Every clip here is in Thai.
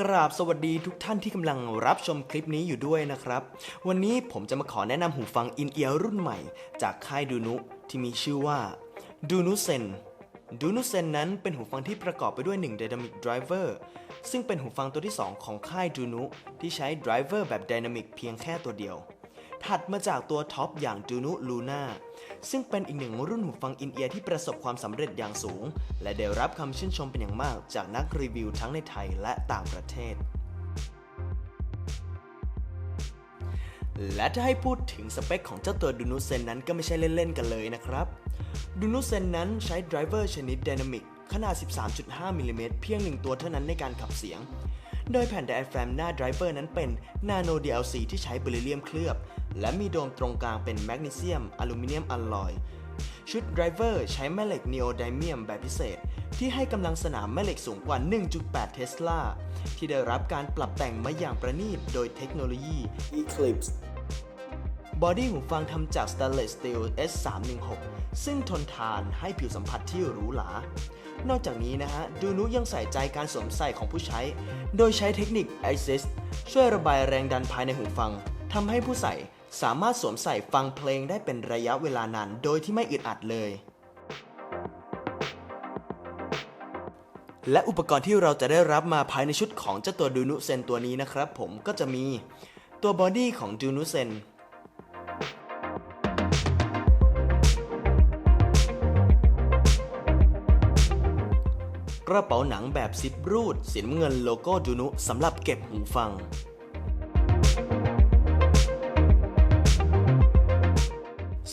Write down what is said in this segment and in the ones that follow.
กราบสวัสดีทุกท่านที่กำลังรับชมคลิปนี้อยู่ด้วยนะครับ วันนี้ผมจะมาขอแนะนำหูฟังอินเอียร์รุ่นใหม่ จากค่ายดูนุที่มีชื่อว่าดูนุเซนดูนุเซนนั้นเป็นหูฟังที่ประกอบไปด้วย1 Dynamic Driver ซึ่งเป็นหูฟังตัวที่ 2 ของค่ายดูนุที่ใช้ Driver แบบ Dynamic เพียงแค่ตัวเดียว ถัดมาจากตัวท็อปอย่างดูนุลูน่าซึ่งเป็นอีกหนึ่งรุ่นหูฟังอินเอียร์ที่ประสบความสำเร็จอย่างสูง และได้รับคำชื่นชมเป็นอย่างมากจากนักรีวิวทั้งในไทยและต่างประเทศ และถ้าให้พูดถึงสเปคของเจ้าตัวดูนุเซนนั้นก็ไม่ใช่เล่น ๆ กันเลยนะครับดูนุเซนนั้นใช้ไดรเวอร์ชนิด Dynamic ขนาด 13.5มิลลิเมตรเพียงหนึ่งตัวเท่านั้นในการขับเสียง โดยแผ่นไดอะแฟรมหน้าไดรเวอร์นั้นเป็น Nano DLC ที่ใช้บริเลียมเคลือบ และมีโดมตรงกลางเป็นแมกนีเซียมอลูมิเนียมอลลอยชุดไดรเวอร์ใช้แม่เหล็กนีโอไดเมียมแบบพิเศษ ที่ให้กำลังสนามแม่เหล็กสูงกว่า 1.8 เทสลา ที่ได้รับการปรับแต่งมาอย่างประณีตโดยเทคโนโลยี Eclipse บอดี้หูฟังทำจาก Stainless Steel S316 ซึ่งทนทานให้ผิวสัมผัสที่หรูหรานอกจากนี้นะฮะ ดูนุยังใส่ใจการสวมใส่ของผู้ใช้ โดยใช้เทคนิค Assist ช่วยระบายแรงดันภายในหูฟังทำให้ผู้ใส่สามารถสวมใส่ฟังเพลงได้เป็นระยะเวลานานโดยที่ไม่อึดอัดเลย และอุปกรณ์ที่เราจะได้รับมาภายในชุดของเจ้าตัวดูนุเซนตัวนี้นะครับผมก็จะมีตัวบอดี้ของดูนุเซน กระเป๋าหนังแบบซิปรูดสีน้ำเงินโลโก้ดูนุสำหรับเก็บหูฟัง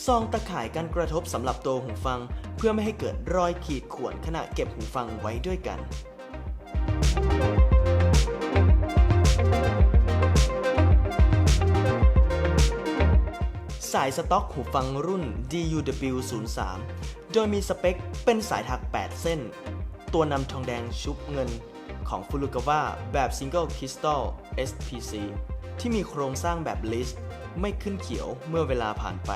ซองตะข่ายกันกระทบสำหรับตัวหูฟัง เพื่อไม่ให้เกิดรอยขีดข่วนขณะเก็บหูฟังไว้ด้วยกันสายสต็อกหูฟังรุ่น DUW03 โดยมีสเปคเป็นสายถัก 8 เส้น ตัวนำทองแดงชุบเงินของฟูรุกาว a แบบ Single Crystal SPC ที่มีโครงสร้างแบบลิสต์ไม่ขึ้นเขียวเมื่อเวลาผ่านไป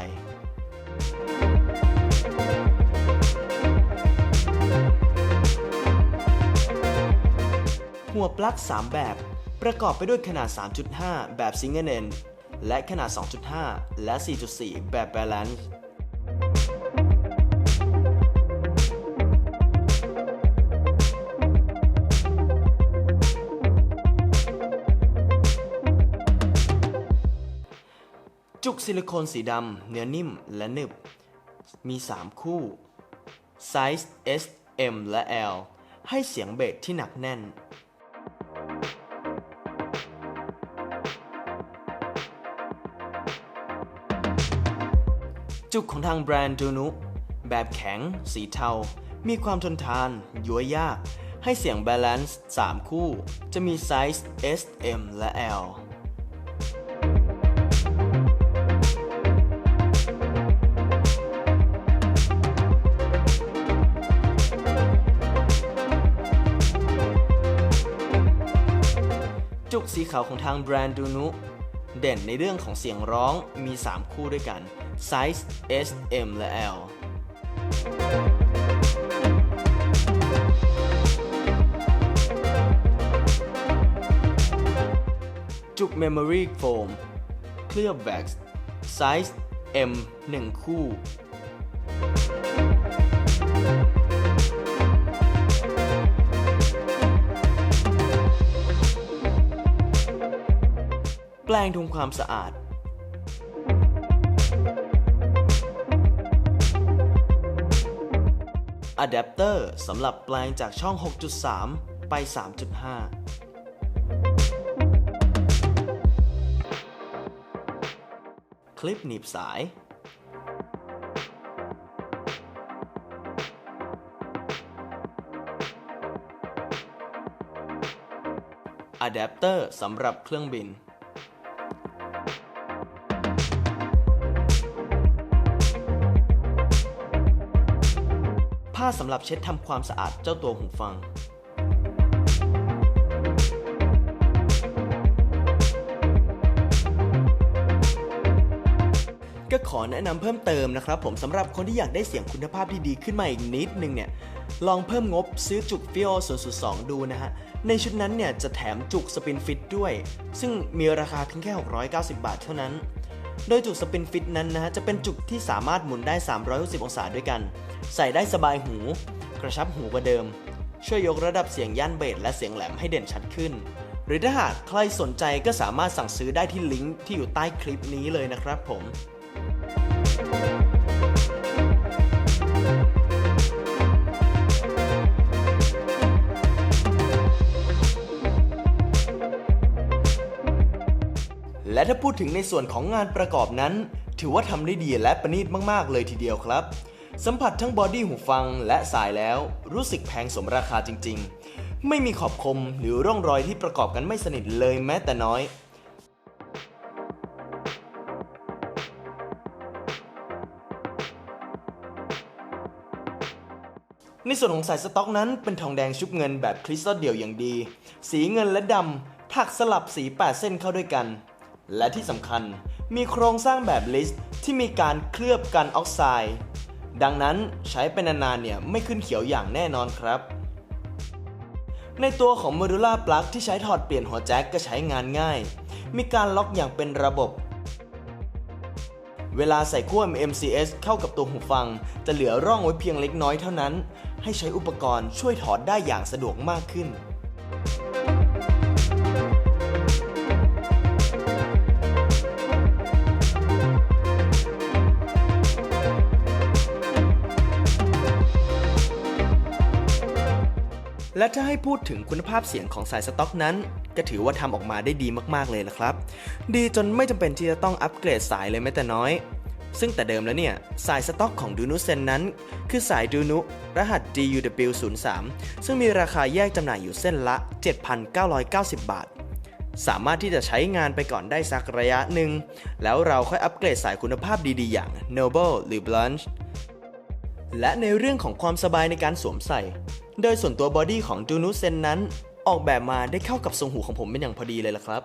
หัวปลั๊ก 3 แบบ ประกอบไปด้วยขนาด 3.5 แบบ Single End และขนาด 2.5 และ 4.4 แบบ Balance ซิลิโคนสีดำเนื้อนิ่มและหนึบ มี 3 คู่ไซส์ S M และ L ให้เสียงเบสที่หนักแน่น จุกของทางแบรนด์จูนุแบบแข็ง สีเทา มีความทนทาน ยัวยาก ให้เสียงบาลานซ์3คู่ จะมีไซส์ S M และ L สีขาวของทางแบรนด์ดูนุเด่นในเรื่องของเสียงร้องมี 3 คู่ด้วยกันไซส์ S M และ L จุก Memory Foam เคลือบ Wax ไซส์ M 1 คู่ ลงทำความสะอาด อะแดปเตอร์สำหรับแปลงจากช่อง 6.3 ไป 3.5 คลิปหนีบสาย อะแดปเตอร์สำหรับเครื่องบินาสำหรับเช็ดทำความสะอาดเจ้าตัวหูฟัง ก็ขอแนะนำเพิ่มเติมนะครับผมสำหรับคนที่อยากได้เสียงคุณภาพที่ดีขึ้นมาอีกนิดนึงเนี่ย ลองเพิ่มงบซื้อจุกฟิโอ002 ดูนะฮะ ในชุดนั้นเนี่ยจะแถมจุกสปินฟิตด้วย ซึ่งมีราคาเพียงแค่ 690 บาทเท่านั้น โดยจุดสปินฟิตนั้นนะฮะจะเป็นจุดที่สามารถหมุนได้ 360 องศาด้วยกัน ใส่ได้สบายหู กระชับหูกว่าเดิม ช่วยยกระดับเสียงย่านเบสและเสียงแหลมให้เด่นชัดขึ้น หรือถ้าหากใครสนใจก็สามารถสั่งซื้อได้ที่ลิงก์ที่อยู่ใต้คลิปนี้เลยนะครับผม และถ้าพูดถึงในส่วนของงานประกอบนั้น ถือว่าทำได้ดีและประณีตมาก ๆ เลยทีเดียวครับ สัมผัสทั้งบอดี้หูฟังและสายแล้ว รู้สึกแพงสมราคาจริง ๆ ไม่มีขอบคมหรือร่องรอยที่ประกอบกันไม่สนิทเลยแม้แต่น้อยในส่วนของสายสต็อกนั้นเป็นทองแดงชุบเงินแบบคริสตัลเดี่ยวอย่างดี สีเงินและดำถักสลับสี 8 เส้นเข้าด้วยกัน และที่สำคัญมีโครงสร้างแบบลิสต์ที่มีการเคลือบกันออกไซด์ ดังนั้นใช้เป็นนานๆเนี่ยไม่ขึ้นเขียวอย่างแน่นอนครับ ในตัวของ Modular Plug ที่ใช้ถอดเปลี่ยนหัวแจ็คก็ใช้งานง่าย มีการล็อกอย่างเป็นระบบ เวลาใส่ขั้ว MCS เข้ากับตัวหูฟัง จะเหลือร่องไว้เพียงเล็กน้อยเท่านั้น ให้ใช้อุปกรณ์ช่วยถอดได้อย่างสะดวกมากขึ้น และถ้าให้พูดถึงคุณภาพเสียงของสายสต็อกนั้น ก็ถือว่าทำออกมาได้ดีมากๆเลยละครับ ดีจนไม่จำเป็นที่จะต้องอัปเกรดสายเลยแม้แต่น้อย ซึ่งแต่เดิมแล้วเนี่ย สายสต็อกของดูนุเซนนั้น คือสายดูนุรหัส DUW03 ซึ่งมีราคาแยกจำหน่ายอยู่เส้นละ 7,990 บาท สามารถที่จะใช้งานไปก่อนได้สักระยะหนึ่ง แล้วเราค่อยอัปเกรดสายคุณภาพดีๆ อย่าง Noble หรือ Blanche และในเรื่องของความสบายในการสวมใส่ โดยส่วนตัวบอดี้ของจูนุเซนนั้น ออกแบบมาได้เข้ากับทรงหูของผมเป็นอย่างพอดีเลยล่ะครับ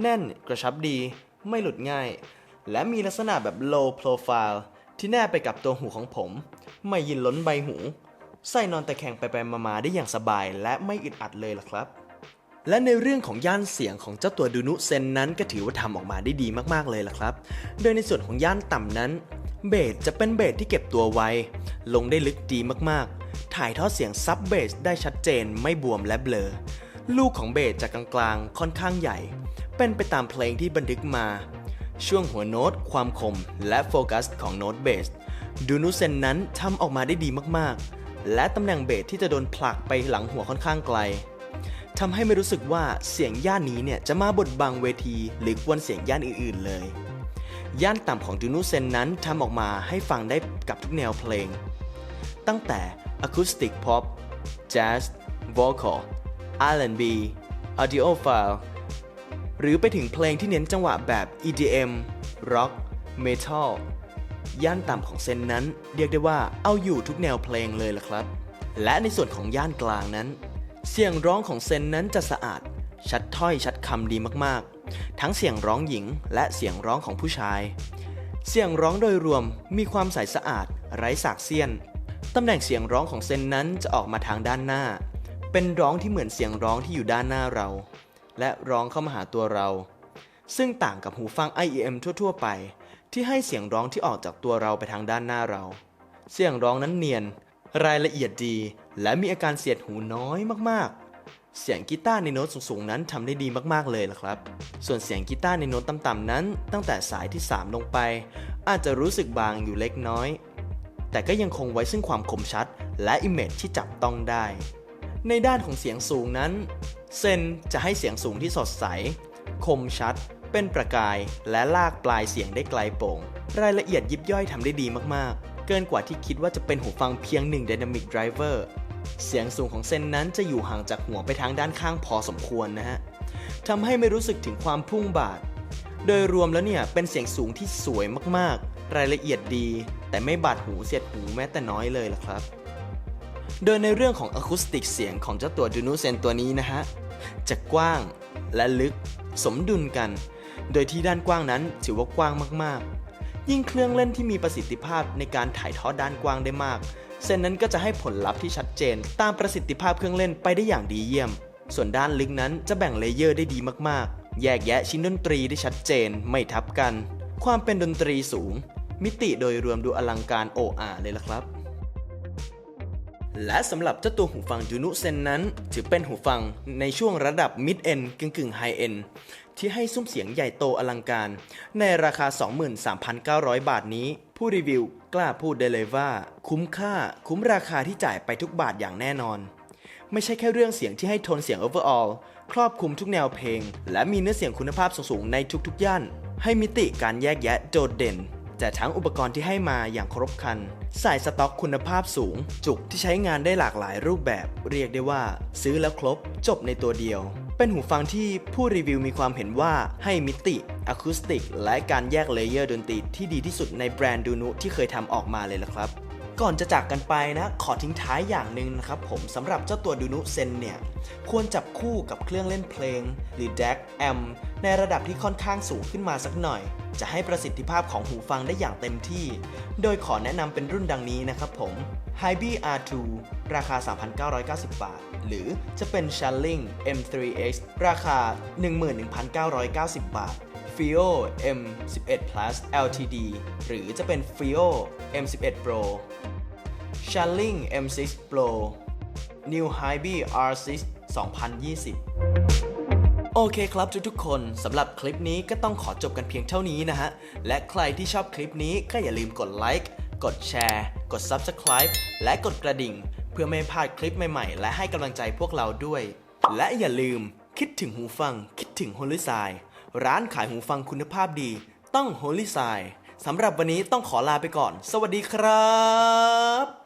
แน่นกระชับดี ไม่หลุดง่าย และมีลักษณะแบบ low profile ที่แนบไปกับตัวหูของผม ไม่ยินล้นใบหู ใส่นอนต่แข่งไปๆมาๆได้อย่างสบายและไม่อึดอัดเลยล่ะครับ และในเรื่องของย่านเสียงของเจ้าตัวดูนุเซนนั้นก็ถือว่าทำออกมาได้ดีมากๆเลยล่ะครับ โดยในส่วนของย่านต่ำนั้น เบสจะเป็นเบสที่เก็บตัวไวลงได้ลึกดีมากๆ ถ่ายทอดเสียงซับเบสได้ชัดเจนไม่บวมและเบลอ ลูกของเบสจากกลางๆ ค่อนข้างใหญ่ เป็นไปตามเพลงที่บันทึกมา ช่วงหัวโน้ต ความคม และโฟกัสของโน้ตเบส ดูนุเซนนั้นทำออกมาได้ดีมากๆ และตำแหน่งเบสที่จะโดนผลักไปหลังหัวค่อนข้างไกลทำให้ไม่รู้สึกว่าเสียงย่านนี้เนี่ยจะมาบดบังเวที หรือกวนเสียงย่านอื่นๆเลย ย่านต่ำของดูนูเซนนั้นทำออกมาให้ฟังได้กับทุกแนวเพลง ตั้งแต่ อะคูสติกพ็อปแจ๊สวอลคอล R&B Audiophile หรือไปถึงเพลงที่เน้นจังหวะแบบ EDM Rock Metal ย่านต่ำของเซนนั้น เรียกได้ว่าเอาอยู่ทุกแนวเพลงเลยล่ะครับ และในส่วนของย่านกลางนั้น เสียงร้องของเซนนั้นจะสะอาด ชัดถ้อยชัดคำดีมากๆ ทั้งเสียงร้องหญิงและเสียงร้องของผู้ชาย เสียงร้องโดยรวมมีความใสสะอาด ไร้สากเสี้ยน ตำแหน่งเสียงร้องของเซนนั้นจะออกมาทางด้านหน้า เป็นร้องที่เหมือนเสียงร้องที่อยู่ด้านหน้าเรา และร้องเข้ามาหาตัวเรา ซึ่งต่างกับหูฟัง IEM ทั่ว ๆ ไป ที่ให้เสียงร้องที่ออกจากตัวเราไปทางด้านหน้าเรา เสียงร้องนั้นเนียน รายละเอียดดี และมีอาการเสียดหูน้อยมากๆ เสียงกีตาร์ในโน้ตสูงๆนั้นทำได้ดีมากๆเลยล่ะครับ ส่วนเสียงกีตาร์ในโน้ตต่ำๆนั้น ตั้งแต่สายที่ 3 ลงไป อาจจะรู้สึกบางอยู่เล็กน้อย แต่ก็ยังคงไว้ซึ่งความคมชัด และอิมเมจที่จับต้องได้ ในด้านของเสียงสูงนั้น เซนจะให้เสียงสูงที่สดใส คมชัด เป็นประกายและลากปลายเสียงได้ไกลโป่ง รายละเอียดยิบย่อยทำได้ดีมากๆ เกินกว่าที่คิดว่าจะเป็นหูฟังเพียงหนึ่ง Dynamic Driver เสียงสูงของเซนนั้นจะอยู่ห่างจากหัวไปทางด้านข้างพอสมควรนะฮะทำให้ไม่รู้สึกถึงความพุ่งบาด โดยรวมแล้วเนี่ยเป็นเสียงสูงที่สวยมากๆ รายละเอียดดี แต่ไม่บาดหูเสียดหูแม้แต่น้อยเลยล่ะครับ โดยในเรื่องของอะคูสติกเสียงของเจ้าตัวดูนูเซนตัวนี้นะฮะ จะกว้างและลึกสมดุลกัน โดยที่ด้านกว้างนั้นถือว่ากว้างมากๆ ยิ่งเครื่องเล่นที่มีประสิทธิภาพในการถ่ายทอดด้านกว้างได้มาก เส้นนั้นก็จะให้ผลลัพธ์ที่ชัดเจน ตามประสิทธิภาพเครื่องเล่นไปได้อย่างดีเยี่ยม ส่วนด้านลึกนั้นจะแบ่งเลเยอร์ได้ดีมากๆ แยกแยะชิ้นดนตรีได้ชัดเจนไม่ทับกัน ความเป็นดนตรีสูง มิติโดยรวมดูอลังการโออาเลยล่ะครับ และสำหรับเจ้าตัวหูฟังจูนุเซนนั้น ถือเป็นหูฟังในช่วงระดับ Mid End กึ่งกึ่ง High End ที่ให้ซุ้มเสียงใหญ่โตอลังการ ในราคา 23,900 บาทนี้ ผู้รีวิวกล้าพูดได้เลยว่า คุ้มค่าคุ้มราคาที่จ่ายไปทุกบาทอย่างแน่นอน ไม่ใช่แค่เรื่องเสียงที่ให้โทนเสียง overall ครอบคลุมทุกแนวเพลง และมีเนื้อเสียงคุณภาพสูงๆในทุกๆย่าน ให้มิติการแยกแยะโดดเด่น แต่ทั้งอุปกรณ์ที่ให้มาอย่างครบครันใส่สต็อกคุณภาพสูง จุกที่ใช้งานได้หลากหลายรูปแบบ เรียกได้ว่า ซื้อแล้วครบ จบในตัวเดียว เป็นหูฟังที่ผู้รีวิวมีความเห็นว่าให้มิติอะคูสติก และการแยกเลเยอร์ดนตรีที่ดีที่สุดในแบรนด์ดูนุที่เคยทำออกมาเลยละครับ ก่อนจะจากกันไปนะ ขอทิ้งท้ายอย่างหนึ่งนะครับผมสำหรับเจ้าตัวดูนุเซนเนี่ย ควรจับคู่กับเครื่องเล่นเพลง หรือ DAC แอมในระดับที่ค่อนข้างสูงขึ้นมาสักหน่อย จะให้ประสิทธิภาพของหูฟังได้อย่างเต็มที่ โดยขอแนะนำเป็นรุ่นดังนี้นะครับผม h y b R2 ราคา 3,990 บาท หรือจะเป็น Shalling M3X ราคา 11,990 บาท FIO M11 Plus LTD หรือจะเป็น FIO M11 Pro Shalling M6 Pro New Hybe R6 2020โอเคครับทุกๆคนสำหรับคลิปนี้ก็ต้องขอจบกันเพียงเท่านี้นะฮะ และใครที่ชอบคลิปนี้ก็อย่าลืมกดไลค์กดแชร์ กด Subscribe และกดกระดิ่ง เพื่อไม่พลาดคลิปใหม่ๆ และให้กำลังใจพวกเราด้วย และอย่าลืมคิดถึงหูฟัง คิดถึง Holy s i ร้านขายหูฟังคุณภาพดี ต้อง Holy s i สำหรับวันนี้ต้องขอลาไปก่อน สวัสดีครับ